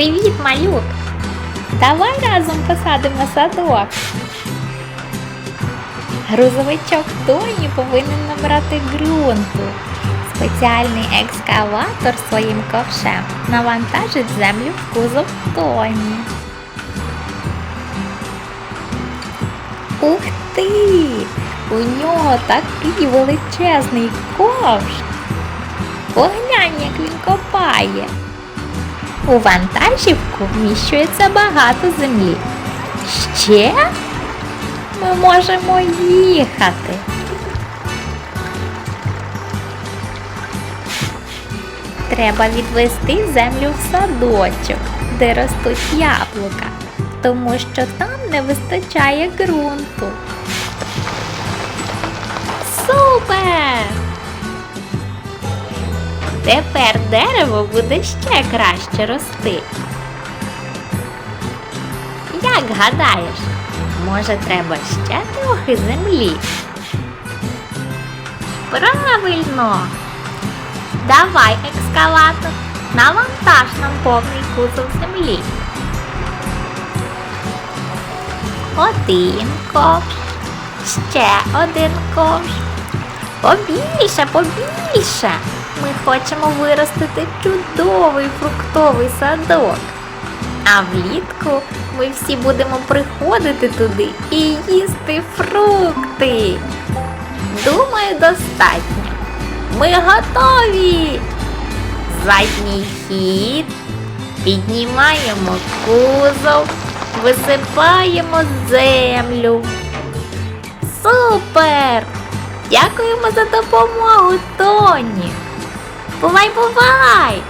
Привіт, малюк! Давай разом посадимо садок. Грузовичок Тоні повинен набрати ґрунту. Спеціальний екскаватор своїм ковшем навантажить землю в кузов Тоні. Ух ти! У нього такий величезний ковш. Поглянь, як він копає. У вантажівку вміщується багато землі. Ще ми можемо їхати. Треба відвести землю в садочок, де ростуть яблука, тому що там не вистачає ґрунту. Супер! Тепер дерево буде ще краще рости. Як гадаєш, може треба ще трохи землі? Правильно! Давай, екскаватор, навантаж нам повний кузов землі. Один ковш, ще один ковш. Побільше, побільше. Ми хочемо виростити чудовий фруктовий садок. А влітку ми всі будемо приходити туди і їсти фрукти. Думаю, достатньо. Ми готові. Задній хід. Піднімаємо кузов, висипаємо землю. Супер! Дякуємо за допомогу, Тоні. Бувай, бувай!